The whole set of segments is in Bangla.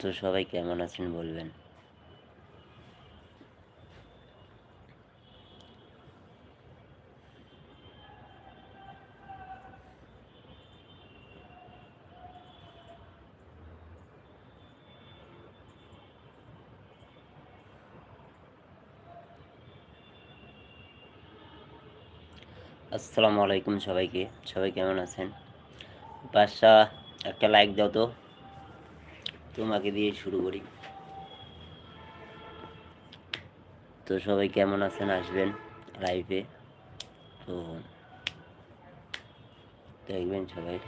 তো সবাই কেমন আছেন বলবেন? আসসালামু আলাইকুম সবাইকে। সবাই কেমন আছেন? বাসা একটা লাইক দাও তো। তোমাকে দিয়ে শুরু করি। তো সবাই কেমন আছেন? আসবেন লাইফে তো দেখবেন সবাই।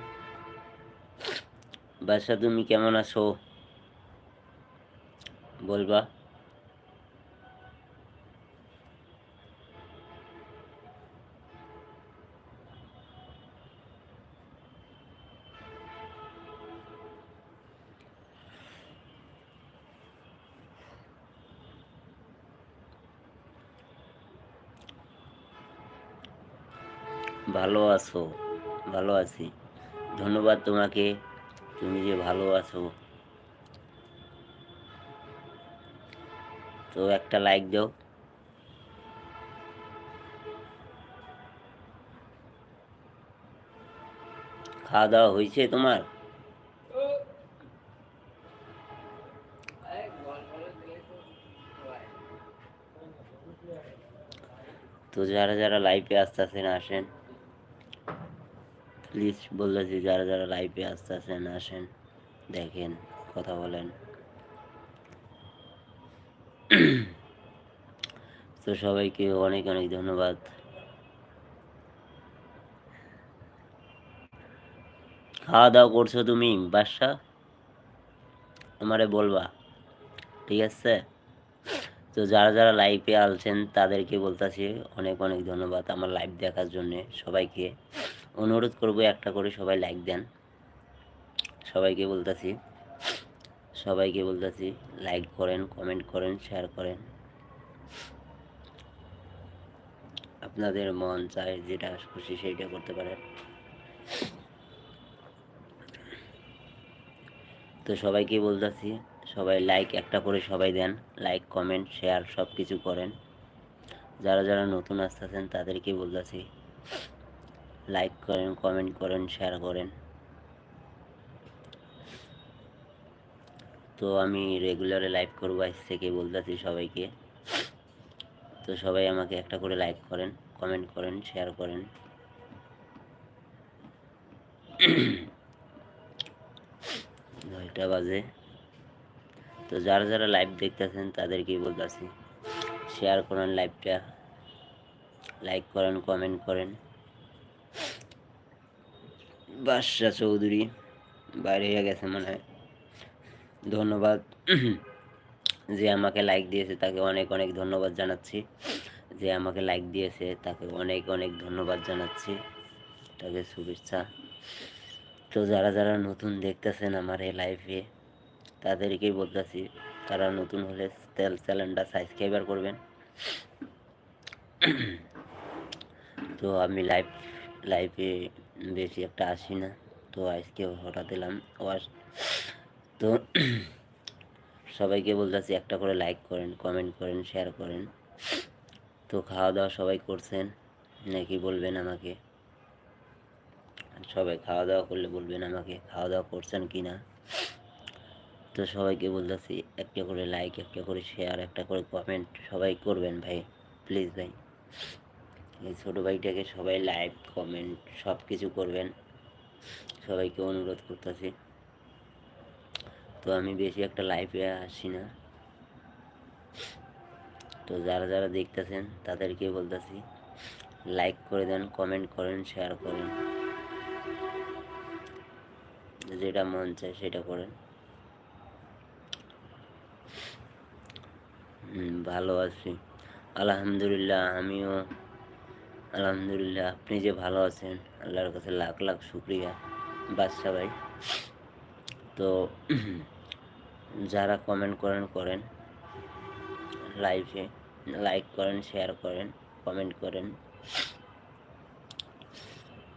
বাসা তুমি কেমন আছো? বলবা। ভালো আছো, ভালো আছি। ধন্যবাদ তোমাকে, তুমি যে ভালো আছো। তো একটা লাইক দাও। খাওয়া দাওয়া হয়েছে তোমার? তো যারা যারা লাইভে আসতেছেন, আসেন। প্লিজ বলতেছি যারা যারা লাইভে আসতেছেন আসেন আসেন, দেখেন, কথা বলেন। তো সবাইকে অনেক অনেক ধন্যবাদ। খাওয়া দাওয়া করছ তুমি বাসা আমারে বলবা, ঠিক আছে? তো যারা যারা লাইভে আলছেন তাদেরকে বলতেছি অনেক অনেক ধন্যবাদ আমার লাইভ দেখার জন্যে সবাইকে। অনুরোধ করব একটা করে সবাই লাইক দেন। সবাইকে বলতেছি সবাইকে বলতেছি লাইক করেন কমেন্ট করেন শেয়ার করেন। আপনাদের মন চায় যেটা খুশি সেইটা করতে পারেন। তো সবাইকে বলতেছি, সবাই লাইক একটা করে সবাই দেন লাইক কমেন্ট শেয়ার সব কিছু করেন। যারা যারা নতুন আসতেছেন তাদেরকে বলতেছি লাইক করেন কমেন্ট করেন শেয়ার করেন। তো আমি রেগুলারে লাইভ করব, আজ থেকে বলতেছি সবাইকে। তো সবাই আমাকে একটা করে লাইক করেন কমেন্ট করেন শেয়ার করেন। নয়টা বাজে। তো যারা যারা লাইভ দেখতেছেন, তাদেরকেই বলতেছি শেয়ার করেন লাইভটা লাইক করেন কমেন্ট করেন। বাদশা চৌধুরী, বাইরে হয়ে গেছে মনে হয়। ধন্যবাদ যে আমাকে লাইক দিয়েছে, তাকে অনেক অনেক ধন্যবাদ জানাচ্ছি। যে আমাকে লাইক দিয়েছে, তাকে অনেক অনেক ধন্যবাদ জানাচ্ছি। তাকে শুভেচ্ছা। তো যারা যারা নতুন দেখতেছেন আমার এই লাইফে তাদেরকেই বলতেছি, তারা নতুন হলে চ্যানেলটা সাবস্ক্রাইবার করবেন। তো আমি লাইভ লাইভে বেশি একটা আসি না। তো আজকে হঠাৎ এলাম ওয়াশ তো সবাইকে বলতেছি একটা করে লাইক করেন কমেন্ট করেন শেয়ার করেন। তো খাওয়া দাওয়া সবাই করছেন, নাকি বলবেন আমাকে? সবাই খাওয়া দাওয়া করলে বলবেন আমাকে খাওয়া দাওয়া করছেন কি না? তো সবাইকে বলতেছি একটা করে লাইক একটা করে শেয়ার একটা করে কমেন্ট সবাই করবেন ভাই প্লিজ ভাই। এই ছোটো ভাইটাকে সবাই লাইক কমেন্ট সব কিছু করবেন। সবাইকে অনুরোধ করতেছি। তো আমি বেশি একটা লাইভে আসি না। তো যারা যারা দেখতেছেন, তাদেরকে বলতেছি লাইক করে দেন কমেন্ট করেন শেয়ার করেন। যেটা মন চায় সেটা করেন। ভালো আছি। আলহামদুলিল্লাহ, আমিও আলহামদুলিল্লাহ, আপনি যে ভালো আছেন, আল্লাহর কাছে লাখ লাখ শুক্রিয়া, বাদশা ভাই। তো যারা কমেন্ট করেন করেন। লাইভে লাইক করেন শেয়ার করেন কমেন্ট করেন।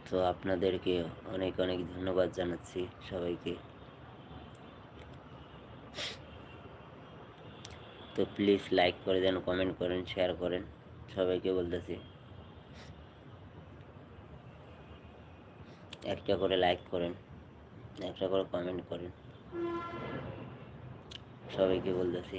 তো আপনাদেরকে অনেক অনেক ধন্যবাদ জানাচ্ছি সবাইকে। তো প্লিজ লাইক করে দেন কমেন্ট করেন শেয়ার করেন। সবাইকে বলতেছি। একটা করে লাইক করেন, একটা করে কমেন্ট করেন। সবাইকে বলতেছি।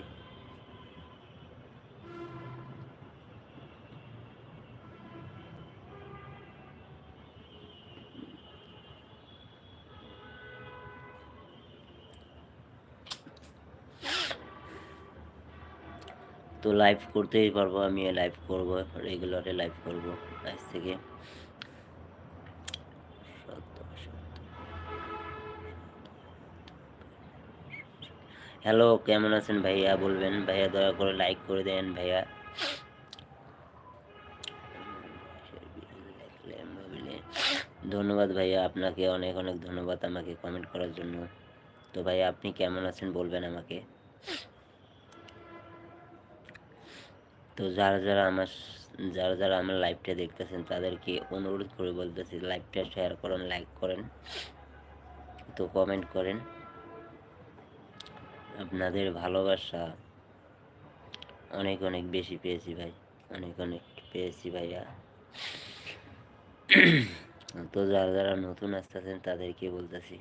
তো লাইভ করতেই পারব আমি লাইভ করব রেগুলারে লাইভ করব, আজ থেকে। হ্যালো কেমন আছেন ভাইয়া? বলবেন। ভাইয়া, দয়া করে লাইক করে দেন ভাইয়া। ধন্যবাদ ভাইয়া, আপনাকে অনেক অনেক ধন্যবাদ আমাকে কমেন্ট করার জন্য। তো ভাইয়া, আপনি কেমন আছেন বলবেন আমাকে। তো যারা যারা আমার, যারা যারা আমার লাইভটা দেখতেছেন, তাদেরকে অনুরোধ করে বলতেছি লাইভটা শেয়ার করেন লাইক করেন। তো কমেন্ট করেন। আপনাদের ভালোবাসা অনেক অনেক বেশি পেয়েছি ভাই, অনেক অনেক পেয়েছি ভাইয়া। তো যারা যারা নতুন আসতেছেন তাদেরকে বলতেছি।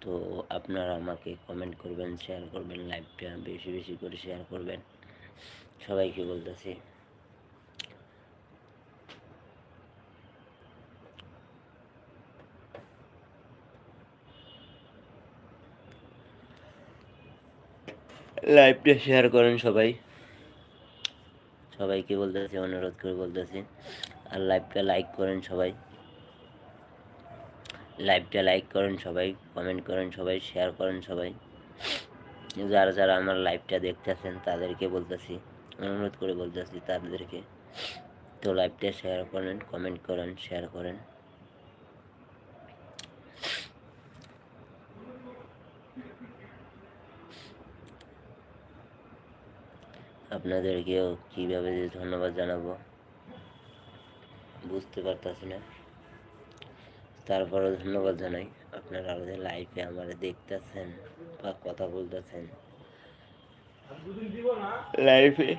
তো আপনারা আমাকে কমেন্ট করবেন শেয়ার করবেন লাইভটা বেশি বেশি করে শেয়ার করবেন। সবাইকে বলতেছি। লাইভটা শেয়ার করেন সবাই। সবাইকে বলতেছি, অনুরোধ করে বলতেছি, আর লাইভটা লাইক করেন সবাই। লাইভটা লাইক করেন সবাই কমেন্ট করেন সবাই শেয়ার করেন সবাই। যারা যারা আমার লাইভটা দেখতেছেন, তাদেরকে বলতেছি, অনুরোধ করে বলতেছি তাদেরকে। তো লাইভটা শেয়ার করেন কমেন্ট করেন শেয়ার করেন। আপনাদেরকেও কীভাবে যে ধন্যবাদ জানাব বুঝতে পারতেছি না। তারপরেও ধন্যবাদ জানাই আপনারা আমাদের লাইফে আমার দেখতেছেন বা কথা বলতেছেন। লাইফে